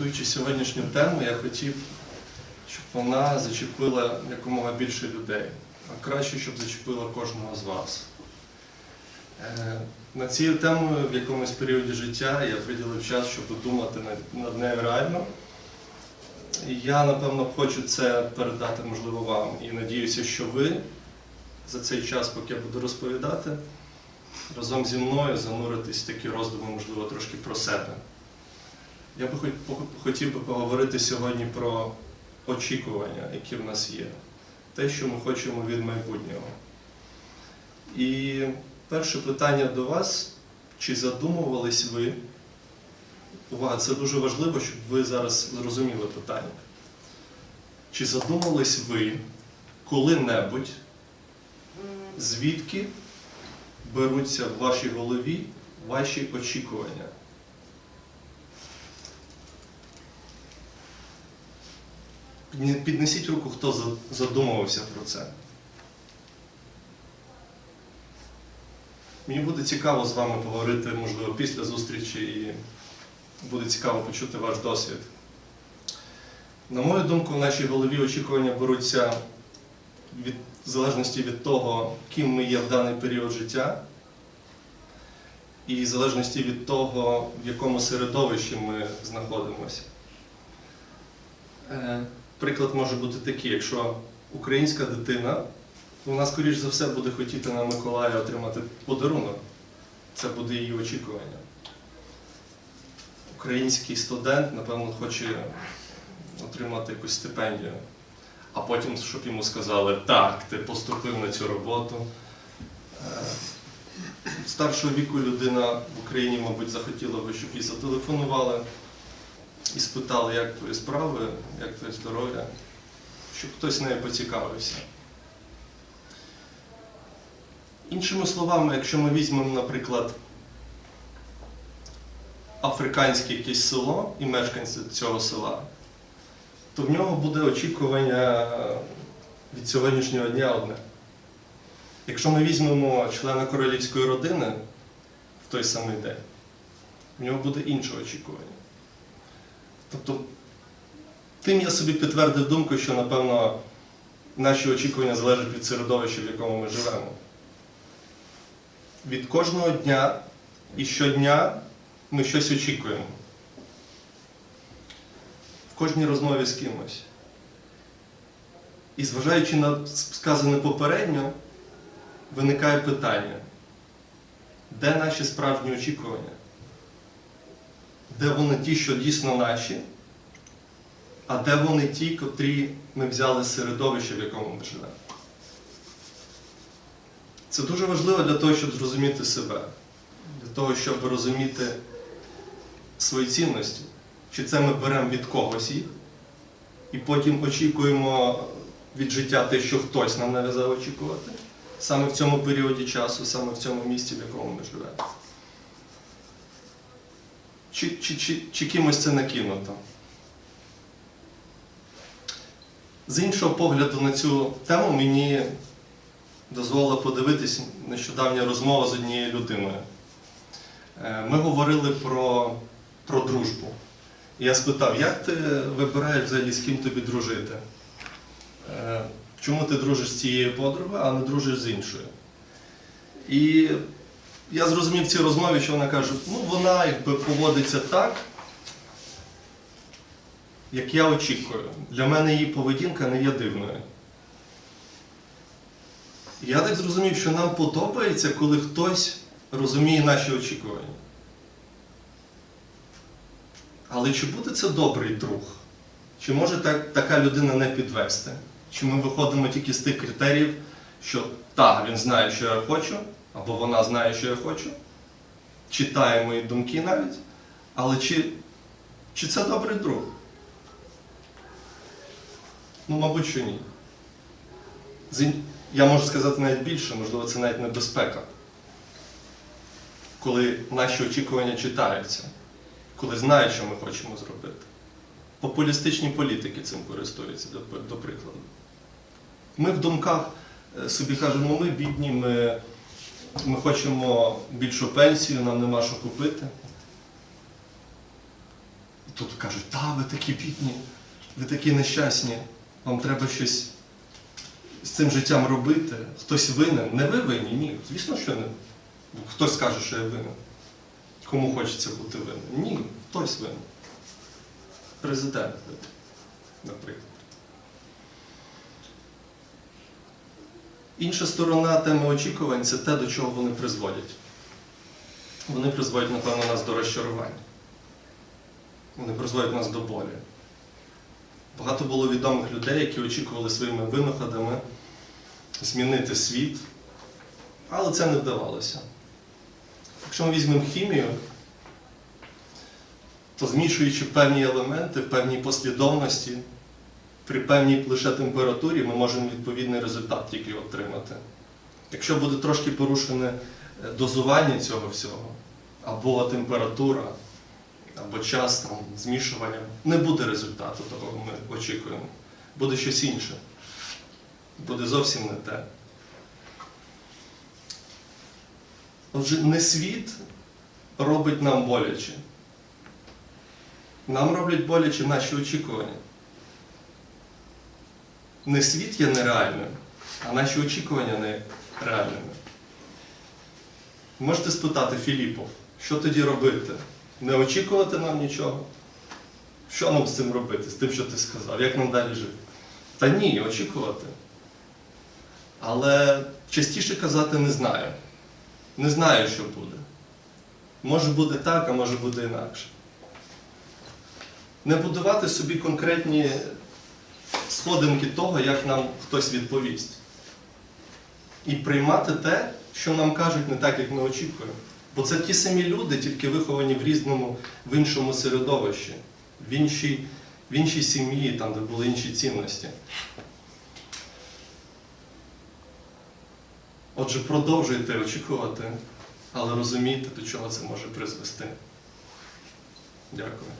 Готуючи сьогоднішню тему, я хотів, щоб вона зачепила якомога більше людей, а краще, щоб зачепила кожного з вас. Е, Над цією темою в якомусь періоді життя я приділив час, щоб думати над- нею реально. І я, напевно, хочу це передати, можливо, вам. І надіюся, що ви за цей час, поки я буду розповідати, разом зі мною зануритись в такі роздуми, можливо, трошки про себе. Я би хотів би поговорити сьогодні про очікування, які в нас є, те, що ми хочемо від майбутнього. І перше питання до вас: чи задумувались ви? Увага, це дуже важливо, щоб ви зараз зрозуміли питання. Чи задумались ви коли-небудь, звідки беруться в вашій голові ваші очікування? Піднесіть руку, хто задумувався про це. Мені буде цікаво з вами поговорити, можливо, після зустрічі, і буде цікаво почути ваш досвід. На мою думку, в нашій голові очікування беруться від в залежності від того, ким ми є в даний період життя, і в залежності від того, в якому середовищі ми знаходимося. Приклад може бути такий, якщо українська дитина, вона, скоріш за все, буде хотіти на Миколая отримати подарунок. Це буде її очікування. Український студент, напевно, хоче отримати якусь стипендію, а потім, щоб йому сказали, так, ти поступив на цю роботу. Е, Старшого віку людина в Україні, мабуть, захотіла би, щоб їй зателефонували і спитали, як твої справи, як твоє здоров'я, щоб хтось нею поцікавився. Іншими словами, якщо ми візьмемо, наприклад, африканське якесь село і мешканці цього села, то в нього буде очікування від сьогоднішнього дня одне. Якщо ми візьмемо члена королівської родини в той самий день, в нього буде інше очікування. Тобто, тим я собі підтвердив думку, що, напевно, наші очікування залежать від середовища, в якому ми живемо. Від кожного дня і щодня ми щось очікуємо. В кожній розмові з кимось. І зважаючи на сказане попередньо, виникає питання, де наші справжні очікування? Де вони ті, що дійсно наші, а де вони ті, котрі ми взяли з середовища, в якому ми живемо? Це дуже важливо для того, щоб зрозуміти себе, для того, щоб розуміти свої цінності. Чи це ми беремо від когось їх, і потім очікуємо від життя те, що хтось нам нав'язав очікувати, саме в цьому періоді часу, саме в цьому місці, в якому ми живемо. Чи, чи, чи, чи кимось це накинуто? З іншого погляду на цю тему мені дозволила подивитись нещодавня розмова з однією людиною. Е, Ми говорили про, про дружбу. Я спитав, як ти вибираєш взагалі, з ким тобі дружити? Е, Чому ти дружиш з цією подругою, а не дружиш з іншою? І я зрозумів в цій розмові, що вона каже, ну вона якби поводиться так, як я очікую. Для мене її поведінка не є дивною. Я так зрозумів, що нам подобається, коли хтось розуміє наші очікування. Але чи буде це добрий друг? Чи може так, така людина не підвести? Чи ми виходимо тільки з тих критеріїв, що так, він знає, що я хочу, або вона знає, що я хочу, читає мої думки навіть, але чи, чи це добрий друг? Ну, мабуть, що ні. Я можу сказати навіть більше, можливо, це навіть небезпека. Коли наші очікування читаються, коли знають, що ми хочемо зробити. Популістичні політики цим користуються, до, прикладу. Ми в думках е, собі кажемо, ми бідні, ми, ми хочемо більшу пенсію, нам нема що купити. І тут кажуть, та, ви такі бідні, ви такі нещасні, вам треба щось з цим життям робити. Хтось винен. Не ви винні, ні. Звісно, що не. Хтось скаже, що я винен. Кому хочеться бути винним? Ні, хтось винен. Президент, наприклад. Інша сторона теми очікувань це те, до чого вони призводять. Вони призводять, напевно, нас до розчарувань. Вони призводять нас до болі. Багато було відомих людей, які очікували своїми винаходами змінити світ, але це не вдавалося. Якщо ми візьмемо хімію, то змішуючи певні елементи в певній послідовності, при певній лише температурі ми можемо відповідний результат тільки отримати. Якщо буде трошки порушене е, дозування цього всього, або температура, або час там, змішування, не буде результату того, ми очікуємо. Буде щось інше. Буде зовсім не те. Отже, не світ робить нам боляче. Нам роблять боляче наші очікування. Не світ є нереальним, а наші очікування нереальними. Можете спитати Філіпов, що тоді робити? Не очікувати нам нічого? Що нам з цим робити, з тим, що ти сказав? Як нам далі жити? Та ні, очікувати. Але частіше казати не знаю. Не знаю, що буде. Може бути так, а може бути інакше. Не будувати собі конкретні сходинки того, як нам хтось відповість. І приймати те, що нам кажуть не так, як ми очікуємо. Бо це ті самі люди, тільки виховані в різному, в іншому середовищі, в іншій, в іншій сім'ї, там, де були інші цінності. Отже, продовжуйте очікувати, але розумійте, до чого це може призвести. Дякую.